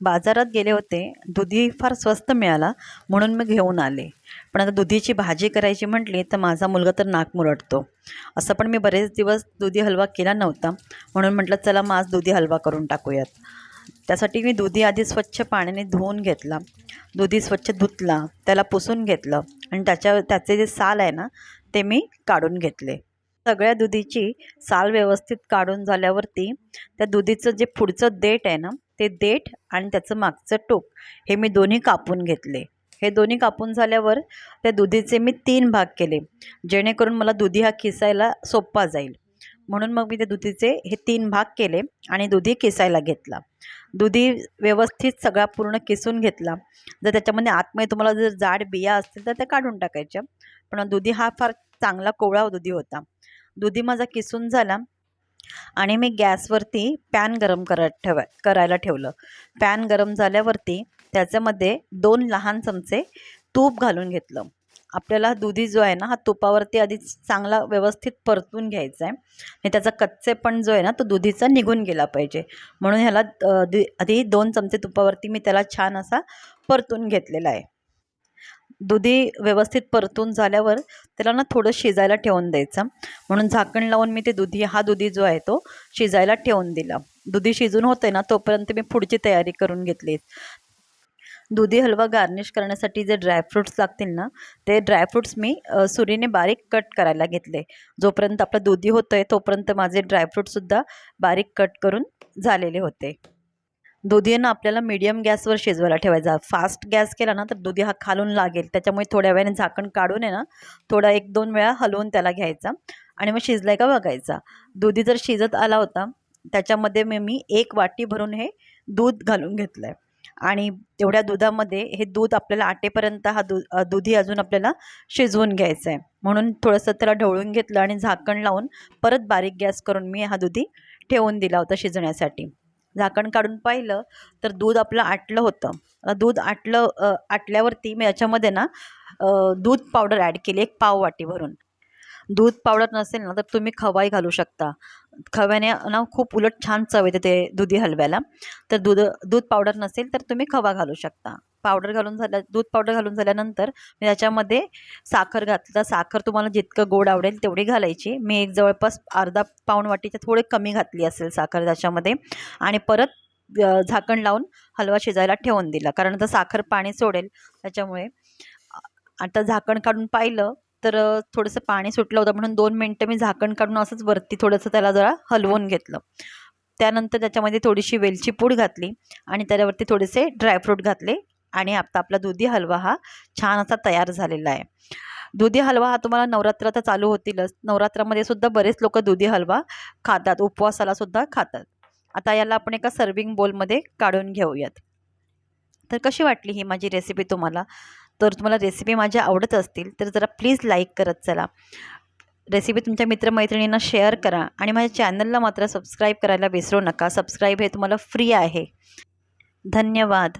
बाजारात गेले होते. दुधी फार स्वस्त मिळाला म्हणून मी घेऊन आले. पण आता दुधीची भाजी करायची म्हटली तर माझा मुलगा तर नाक मुरडतो. असं पण मी बरेच दिवस दुधी हलवा केला नव्हता म्हणून म्हटलं चला मग आज दुधी हलवा करून टाकूयात. त्यासाठी मी दुधी आधी स्वच्छ पाण्याने धुवून घेतला. दुधी स्वच्छ धुतला त्याला पुसून घेतलं आणि त्याच्या त्याचे जे साल आहे ना ते मी काढून घेतले. सगळ्या दुधीची साल व्यवस्थित काढून झाल्यावरती त्या दुधीचं जे पुढचं देठ आहे ना ते देठ आणि त्याचं मागचं टोक. हे मी दोन्ही कापून घेतले. हे दोन्ही कापून झाल्यावर त्या दुधीचे मी तीन भाग केले. जेणेकरून मला दुधी हा किसायला सोपा जाईल. म्हणून मग मी त्या दुधीचे हे तीन भाग केले आणि दुधी किसायला घेतला. दुधी व्यवस्थित सगळा पूर्ण किसून घेतला. जर त्याच्यामध्ये आतमध्ये तुम्हाला जर जाड बिया असतील तर त्या काढून टाकायच्या. पण दुधी हा फार चांगला कोवळा दुधी होता. दुधी माझा किसून झाला. आणि मी गॅसवरती पॅन गरम करत ठेवा करायला ठेवलं. पॅन गरम झाल्यावरती त्याच्यामध्ये दोन लहान चमचे तूप घालून घेतलं. आपल्याला दुधी जो आहे ना हा तुपावरती आधी चांगला व्यवस्थित परतून घ्यायचा आहे. आणि त्याचा कच्चेपण जो आहे ना तो दुधीचा निघून गेला पाहिजे. म्हणून ह्याला दि आधी दोन चमचे तुपावरती मी त्याला छान असा परतून घेतलेला आहे. दुधी व्यवस्थित परतून झाल्यावर त्याला ना थोडं शिजायला ठेवून द्यायचं. म्हणून झाकण लावून मी ते दुधी हा दुधी जो आहे तो शिजायला ठेवून दिला. दुधी शिजून होते ना तोपर्यंत मी पुढची तयारी करून घेतली. दुधी हलवा गार्निश करण्यासाठी जे ड्रायफ्रूट्स लागतील ना ते ड्रायफ्रूट्स मी सुरीने बारीक कट करायला घेतले. जोपर्यंत आपलं दुधी होतं आहे तोपर्यंत माझे ड्रायफ्रूटसुद्धा बारीक कट करून झालेले होते. दुधी ना आपल्याला मीडियम गॅसवर शिजवायला ठेवायचा. फास्ट गॅस केला ना तर दुधी हा खालून लागेल. त्याच्यामुळे थोड्या वेळाने झाकण काढून आहे ना थोडा एक दोन वेळा हलवून त्याला घ्यायचा. आणि मग शिजलाय का बघायचा. दुधी जर शिजत आला होता त्याच्यामध्ये मी मी एक वाटी भरून हे दूध घालून घेतलं आहे आणि तेवढ्या दुधामध्ये हे दूध आपल्याला आटेपर्यंत हा दू दुधी अजून आपल्याला शिजवून घ्यायचं आहे म्हणून थोडंसं त्याला ढवळून घेतलं आणि झाकण लावून परत बारीक गॅस करून मी हा दुधी ठेवून दिला होता शिजण्यासाठी. झाकण काढून पाहिलं तर दूध आपलं आटलं होतं. दूध आटलं आटल्यावरती मी याच्यामध्ये ना दूध पावडर ॲड केली एक पाव वाटी भरून. दूध पावडर नसेल ना तर तुम्ही खवाही घालू शकता. खव्याने ना खूप उलट छान चव येते ते दुधी हलव्याला. तर दूध दूध पावडर नसेल तर तुम्ही खवा घालू शकता. पावडर घालून झाल्या दूध पावडर घालून झाल्यानंतर मी त्याच्यामध्ये साखर घातलं. साखर तुम्हाला जितकं गोड आवडेल तेवढी घालायची. मी एक जवळपास अर्धा पाऊण वाटीच्या थोडे कमी घातली असेल साखर त्याच्यामध्ये. आणि परत झाकण लावून हलवा शिजायला ठेवून दिला. कारण आता साखर पाणी सोडेल त्याच्यामुळे. आता झाकण काढून पाहिलं तर थोडंसं पाणी सुटलं होतं म्हणून दोन मिनटं मी झाकण काढून असंच वरती थोडंसं त्याला जरा हलवून घेतलं. त्यानंतर त्याच्यामध्ये थोडीशी वेलची पूड घातली आणि त्याच्यावरती थोडेसे ड्रायफ्रूट घातले. आणि आता आपला दुधी हलवा हा छान असा तयार झालेला आहे. दुधी हलवा हा तुम्हाला नवरात्र तर चालू होतीलच. नवरात्रामध्ये सुद्धा बरेच लोक दुधी हलवा खातात उपवासाला सुद्धा खातात. आता याला आपण एका सर्विंग बोलमध्ये काढून घेऊयात. तर कशी वाटली ही माझी रेसिपी तुम्हाला? तर तुम्हाला रेसिपी माझ्या आवडत असतील तर जरा प्लीज लाईक करत चला. रेसिपी तुमच्या मित्रमैत्रिणींना शेअर करा आणि माझ्या चॅनलला मात्र सबस्क्राईब करायला विसरू नका. सबस्क्राईब हे तुम्हाला फ्री आहे. धन्यवाद.